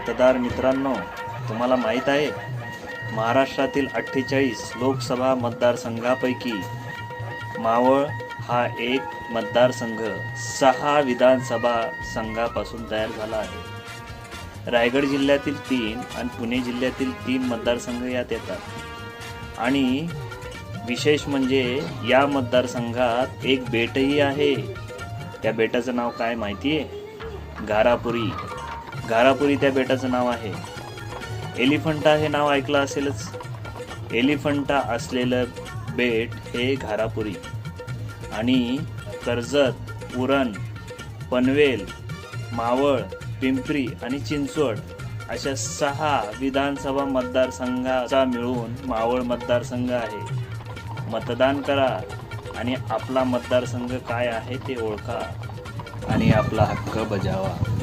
मतदार मित्रांनो तुम्हाला माहीत आहे महाराष्ट्रातील अठ्ठेचाळीस लोकसभा मतदारसंघापैकी मावळ हा एक मतदारसंघ सहा विधानसभा संघापासून तयार झाला आहे. रायगड जिल्ह्यातील तीन आणि पुणे जिल्ह्यातील तीन मतदारसंघ यात येतात. आणि विशेष म्हणजे या मतदारसंघात एक बेटही आहे. त्या बेटाचं नाव काय माहिती आहे घारापुरी. घारापुरी त्या बेटाचं नाव आहे. एलिफंटा हे नाव ऐकलं असेलच. एलिफंटा असलेलं बेट हे घारापुरी. आणि कर्जत उरण पनवेल मावळ पिंपरी आणि चिंचवड अशा सहा विधानसभा मतदारसंघाचा मिळून मावळ मतदारसंघ आहे. मतदान करा आणि आपला मतदारसंघ काय आहे ते ओळखा आणि आपला हक्क बजावा.